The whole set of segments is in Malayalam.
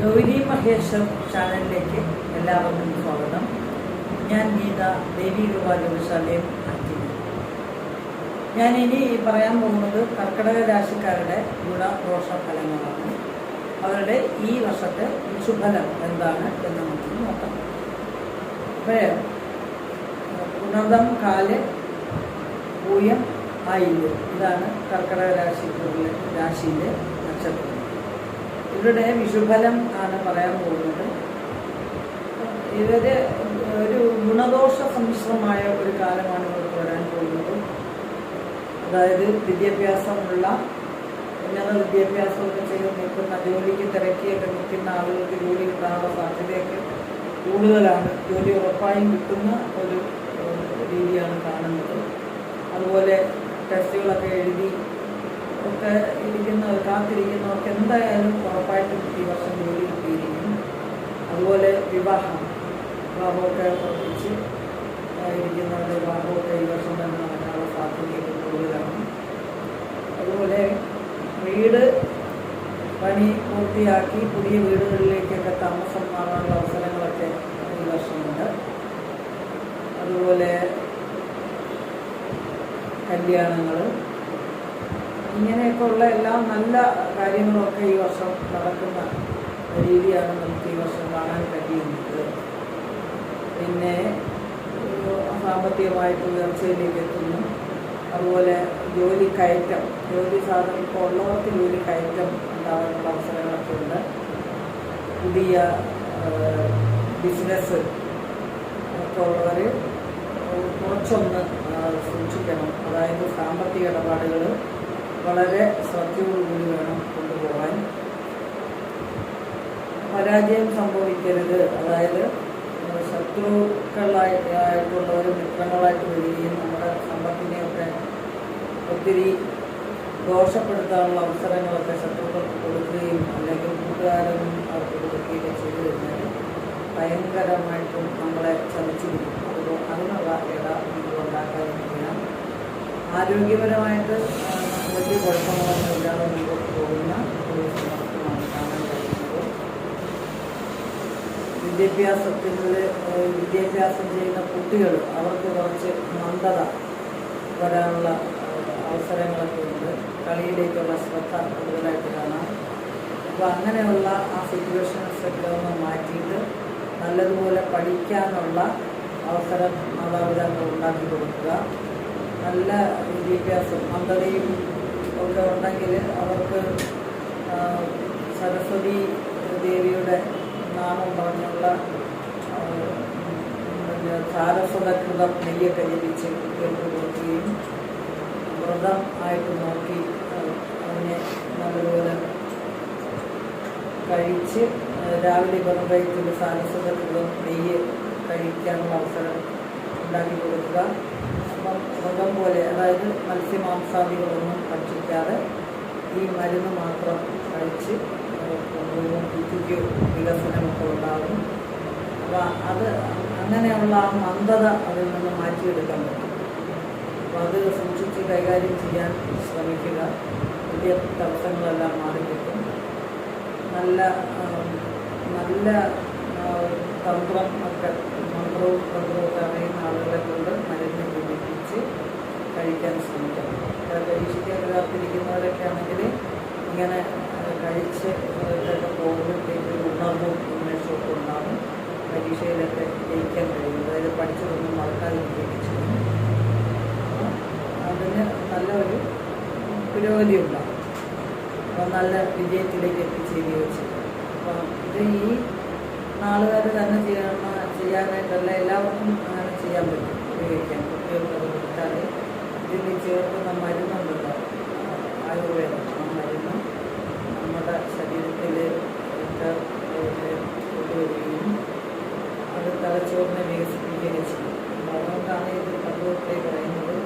ഗൗരി മഹേശ്വർ ചാനലിലേക്ക് എല്ലാവർക്കും സ്വാഗതം. ഞാൻ ഗീത ദേവി ആറ്റിങ്ങൽ ഞാൻ ഇനി പറയാൻ പോകുന്നത് കർക്കിടക രാശിക്കാരുടെ ഗുണദോഷ ഫലങ്ങളാണ് അവരുടെ ഈ വർഷത്തെ ശുഭലം എന്താണ് എന്ന് നമുക്ക് നോക്കാം. അപ്പോൾ പുണർദം കാൽ പൂയം ആയില്യം. ഇതാണ് കർക്കിടക രാശിക്കുള്ള രാശിയിലെ നക്ഷത്രം. ഇവരുടെ വിഷുഫലം ആണ് പറയാൻ പോകുന്നത്. ഇവർ ഒരു ഗുണദോഷ സമ്മിശ്രമായ ഒരു കാലമാണ് ഇവർക്ക് വരാൻ പോകുന്നത്. അതായത് വിദ്യാഭ്യാസമുള്ള ഉന്നത വിദ്യാഭ്യാസമൊക്കെ ചെയ്ത് നിൽക്കുന്ന ജോലിക്ക് തിരക്കിയൊക്കെ നിൽക്കുന്ന ആളുകൾക്ക് ജോലി കിട്ടാനുള്ള സാധ്യതയൊക്കെ കൂടുതലാണ്. ജോലി ഉറപ്പായും കിട്ടുന്ന ഒരു രീതിയാണ് കാണുന്നത്. അതുപോലെ ടെസ്റ്റുകളൊക്കെ എഴുതി ഒക്കെ ഇരിക്കുന്നവർ കാത്തിരിക്കുന്നവർക്ക് എന്തായാലും ഉറപ്പായിട്ടും ഈ വർഷം ജോലി കിട്ടിയിരിക്കും. അതുപോലെ വിവാഹം. വിവാഹമൊക്കെ ഉറപ്പിച്ച് ഇരിക്കുന്നവരുടെ വിവാഹമൊക്കെ ഈ വർഷം തന്നെ നടക്കാനുള്ള സാധ്യതയൊക്കെ കൂടുതലാണ്. അതുപോലെ വീട് പണി പൂർത്തിയാക്കി പുതിയ വീടുകളിലേക്കൊക്കെ താമസം മാറാനുള്ള അവസരങ്ങളൊക്കെ ഈ വർഷമുണ്ട്. അതുപോലെ കല്യാണങ്ങൾ ഇങ്ങനെയൊക്കെ ഉള്ള എല്ലാ നല്ല കാര്യങ്ങളൊക്കെ ഈ വർഷം നടക്കുന്ന രീതിയാണ് നമുക്ക് ഈ വർഷം കാണാൻ കഴിയുന്നത്. പിന്നെ സാമ്പത്തികമായിട്ട് ഉയർച്ചയിലേക്ക് എത്തുന്നു. അതുപോലെ ജോലി കയറ്റം ജോലി സാധനം ഇപ്പോൾ ഉള്ളവർക്ക് ജോലി കയറ്റം ഉണ്ടാകാനുള്ള അവസരങ്ങളൊക്കെ ഉണ്ട്. പുതിയ ബിസിനസ് ഒക്കെ ഉള്ളവർ കുറച്ചൊന്ന് സൂക്ഷിക്കണം. അതായത് സാമ്പത്തിക ഇടപാടുകൾ വളരെ ശ്രദ്ധയോടുകൂടി വേണം കൊണ്ടുപോകാൻ. പരാജയം സംഭവിക്കരുത്. അതായത് ശത്രുക്കളായി ആയിട്ടുള്ളവരും മിത്രങ്ങളായിട്ട് വരികയും നമ്മുടെ സമ്പത്തിനെയൊക്കെ ഒത്തിരി ദോഷപ്പെടുത്താനുള്ള അവസരങ്ങളൊക്കെ ശത്രുക്കൾക്ക് കൊടുക്കുകയും അല്ലെങ്കിൽ കൂട്ടുകാരും അവർക്ക് കൊടുക്കുകയൊക്കെ ചെയ്തു കഴിഞ്ഞാൽ ഭയങ്കരമായിട്ടും നമ്മളെ ചതിച്ചിരിക്കും. അതുകൊണ്ട് അതിനുള്ള ഇട ഉണ്ടാക്കാതിരിക്കുക ആരോഗ്യപരമായിട്ട് വലിയ കുഴപ്പങ്ങളൊന്നുമില്ലാതെ മുമ്പോട്ട് പോകുന്ന ഒരു സമർത്ഥമാണ് കാണാൻ കഴിയുന്നത്. വിദ്യാഭ്യാസത്തിൽ വിദ്യാഭ്യാസം ചെയ്യുന്ന കുട്ടികൾ അവർക്ക് കുറച്ച് മന്ദത വരാനുള്ള അവസരങ്ങളൊക്കെ ഉണ്ട്. കളിയിലേക്കുള്ള ശ്രദ്ധ കൂടുതലായിട്ട് കാണാം. അപ്പോൾ അങ്ങനെയുള്ള ആ സിറ്റുവേഷൻസ് ഒക്കെ ഒന്ന് മാറ്റിയിട്ട് നല്ലതുപോലെ പഠിക്കാനുള്ള അവസരം മാതാപിതാക്കൾ ഉണ്ടാക്കി കൊടുക്കുക. നല്ല വിദ്യാഭ്യാസം മന്ദതയും ഒക്കെ ഉണ്ടെങ്കിൽ അവർക്ക് സരസ്വതി ദേവിയുടെ നാമം പറഞ്ഞുള്ള സാരസ്വതകൃതം നെയ്യൊക്കെ ജപിച്ച് കുട്ടികൾക്ക് കൊടുക്കുകയും വ്രതം ആയിട്ട് നോക്കി അതിനെ നല്ലതുപോലെ കഴിച്ച് രാവിലെ വെറും സാരസ്വതകൃതം നെയ്യ് കഴിക്കാനുള്ള അവസരം ഉണ്ടാക്കി കൊടുക്കുക. അപ്പം വ്രതം പോലെ അതായത് മത്സ്യമാംസാദികളൊന്നും ഭക്ഷിക്കാതെ ഈ മരുന്ന് മാത്രം കഴിച്ച് ബുദ്ധിക്ക് വികസനമൊക്കെ ഉണ്ടാകും. അപ്പോൾ അത് അങ്ങനെയുള്ള ആ മന്ദത അതിൽ നിന്ന് മാറ്റിയെടുക്കാൻ പറ്റും. അപ്പോൾ അത് സൂക്ഷിച്ച് കൈകാര്യം ചെയ്യാൻ ശ്രമിക്കുക. പുതിയ തടസ്സങ്ങളെല്ലാം മാറിക്കിട്ടും. നല്ല നല്ല തന്ത്രം ഒക്കെ മന്ത്രവും തന്ത്രവും ഒക്കെ അറിയുന്ന ആളുകളെ കൊണ്ട് മരുന്ന് പിടിപ്പിച്ച് കഴിക്കാൻ ശ്രമിക്കാം. ഇപ്പോൾ പരീക്ഷയ്ക്കൊക്കെ കാത്തിരിക്കുന്നവരൊക്കെ ആണെങ്കിൽ ഇങ്ങനെ കഴിച്ച് ഇതൊക്കെ പോകുമ്പോഴത്തേക്ക് ഒരു ഉണർവും ഉന്മേഷമൊക്കെ ഉണ്ടാകും പരീക്ഷയിലൊക്കെ ജയിക്കാൻ കഴിയും. അതായത് പഠിച്ചതൊന്നും അപ്പോൾ അതിന് നല്ല ഒരു പുരോഗതി ഉണ്ടാകും അപ്പോൾ നല്ല വിജയത്തിലേക്ക് എത്തിച്ചേരുകയോ ചെയ്യും. അപ്പം ഇത് ഈ നാളുകാർ തന്നെ ചെയ്യണം ചെയ്യാനായിട്ടല്ല എല്ലാവർക്കും അങ്ങനെ ചെയ്യാൻ പറ്റും. ഉപയോഗിക്കാൻ. കുട്ടികൾക്ക് അത് കൊടുത്താൽ ഇതിൽ ചേർക്കുന്ന മരുന്നുണ്ടല്ലോ. ആയുർവേദം. ആ മരുന്ന് നമ്മുടെ ശരീരത്തിൽ കൊണ്ടുവരികയും അത് തലച്ചോറിനെ വികസിപ്പിക്കുകയും ചെയ്യും. അതുകൊണ്ടാണ് ഇത് പണ്ടുതൊട്ടേ പറയുന്നത്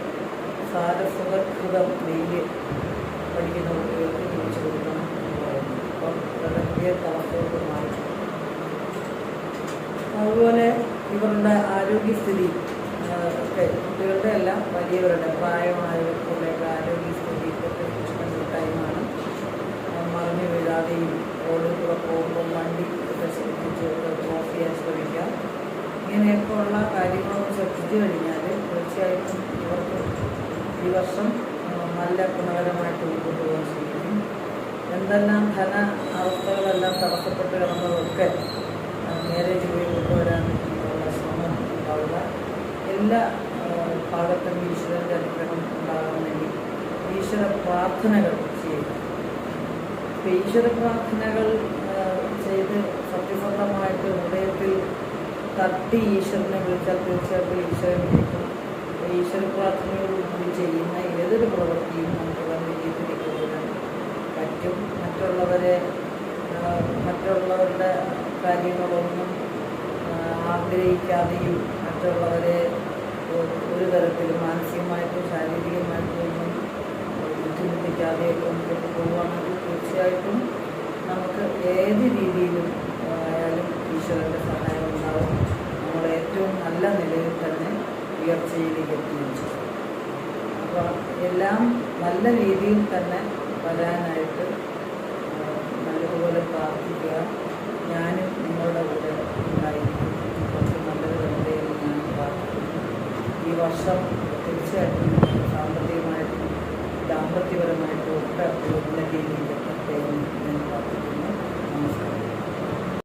സാരസുഖകൃതം നെയ്യ് പഠിക്കുന്ന കുട്ടികൾക്ക് തിരിച്ചു കൊടുക്കണം എന്ന് പറയുന്നത്. അപ്പം പ്രകൃതിയ തലച്ചോർക്ക് മാറ്റി മാറി. അതുപോലെ ഇവരുടെ ആരോഗ്യസ്ഥിതി ഒക്കെ കുട്ടികളുടെ അല്ല വലിയവരുടെ പ്രായമായവർക്കുള്ളൊക്കെ ആരോഗ്യസ്ഥിതി ഒക്കെ സൂക്ഷിക്കേണ്ട ഒരു ടൈമാണ് മറിഞ്ഞു വീഴാതെയും റോഡിൽ കൂടെ പോകുമ്പോൾ വണ്ടി ശ്രദ്ധിച്ച് ക്രോസ് ചെയ്യാൻ ശ്രമിക്കാം. ഇങ്ങനെയൊക്കെ ഉള്ള കാര്യങ്ങളൊക്കെ ശ്രദ്ധിച്ചു കഴിഞ്ഞാൽ തീർച്ചയായിട്ടും ഇവർക്ക് ഈ വർഷം നല്ല ഗുണകരമായിട്ട് മുൻപോട്ട് പോകാൻ ശ്രമിക്കും. എന്തെല്ലാം ധന അവസ്ഥകളെല്ലാം തടസ്സപ്പെട്ട് കിടന്നതൊക്കെ നേരെ ജോലി കൊണ്ടുവരാൻ ശ്രമം ഉണ്ടാവുക എല്ലാ ഭാഗത്തും ഈശ്വരന്റെ അനുഗ്രഹം വേണ്ടി ഈശ്വര പ്രാർത്ഥനകൾ ചെയ്യുക. ഇപ്പം ഈശ്വര പ്രാർത്ഥനകൾ ചെയ്ത് സത്യസന്ധമായിട്ട് ഹൃദയത്തിൽ തട്ടി ഈശ്വരനെ വിളിച്ചാൽ തീർച്ചയായിട്ടും ഈശ്വരൻ അപ്പോൾ ഈശ്വര പ്രാർത്ഥനയോടുകൂടി ചെയ്യുന്ന ഏതൊരു പ്രവൃത്തിയും നമുക്ക് വിജയത്തിലേക്ക് കൊണ്ടുവരാൻ പറ്റും. മറ്റുള്ളവരെ മറ്റുള്ളവരുടെ കാര്യങ്ങളൊന്നും ആഗ്രഹിക്കാതെയും മറ്റുള്ളവരെ ഒരു തരത്തിലും മാനസികമായിട്ടും ശാരീരികമായിട്ടും ഒന്നും ബുദ്ധിമുട്ടിക്കാതെയൊക്കെ മുന്നോട്ട് പോവുകയാണെങ്കിൽ തീർച്ചയായിട്ടും നമുക്ക് ഏത് രീതിയിലും ആയാലും ഈശ്വരന്റെ സഹായം ഉണ്ടാവും. നമ്മൾ ഏറ്റവും നല്ല നിലയിൽ തന്നെ ഉയർച്ചയിലേക്ക് എത്തുകയും ചെയ്യും. അപ്പോൾ എല്ലാം നല്ല രീതിയിൽ തന്നെ വരാനായിട്ട് നല്ലതുപോലെ പ്രാർത്ഥിക്കുക. ഞാനും നിങ്ങളുടെ കൂടെ ഉണ്ടായിരിക്കും. വർഷം തീർച്ചയായിട്ടും സാമ്പത്തികമായിട്ടും ദാമ്പത്യപരമായിട്ടും ഒക്കെ ഉന്നതിയിലേക്ക്